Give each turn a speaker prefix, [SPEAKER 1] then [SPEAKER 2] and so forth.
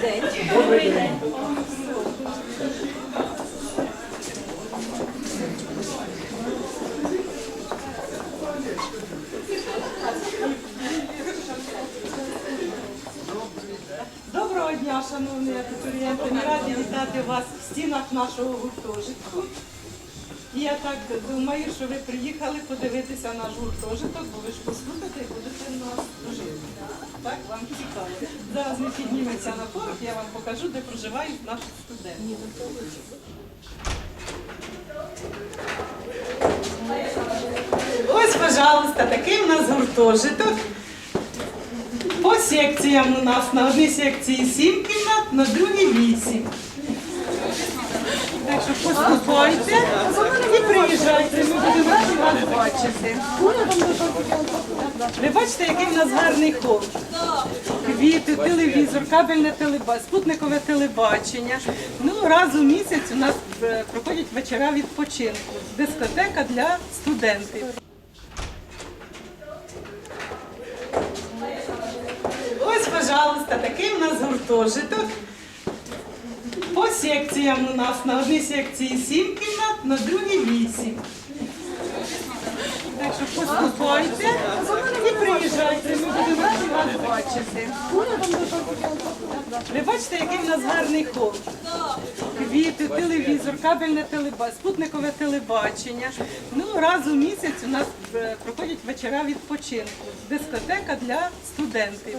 [SPEAKER 1] Добрий день.
[SPEAKER 2] Доброго дня, шановні абітурієнти. Ми раді вітати вас в стінах нашого гуртожитку. І я так думаю, що ви приїхали подивитися наш гуртожиток, бо ви ж послухаєте і будете нас жити. Так, вам цікаво. Зараз ми піднімемося на поверх, я вам покажу, де проживають наші студенти. Ось, пожалуйста, такий в нас гуртожиток. По секціям у нас на одній секції 7 кімнат, на другій 8. Так що поступайте приїжджайте, ми будемо раді вас бачити. Ви бачите, який в нас гарний хол. Квіти, телевізор, кабельне телебачення, спутникове телебачення. Ну, раз у місяць у нас е, проходять вечора відпочинку. Дискотека для студентів. Ось, пожалуйста, такий у нас гуртожиток. По секціям у нас на одній секції 7 кімнат, на другій 8. Так що поступайте і приїжджайте, ми будемо раді вас бачити. Ви бачите, який в нас гарний хол. Квіти, телевізор, кабельне телебачення, спутникове телебачення. Ну, раз у місяць у нас е, проходять вечора відпочинку. Дискотека для студентів.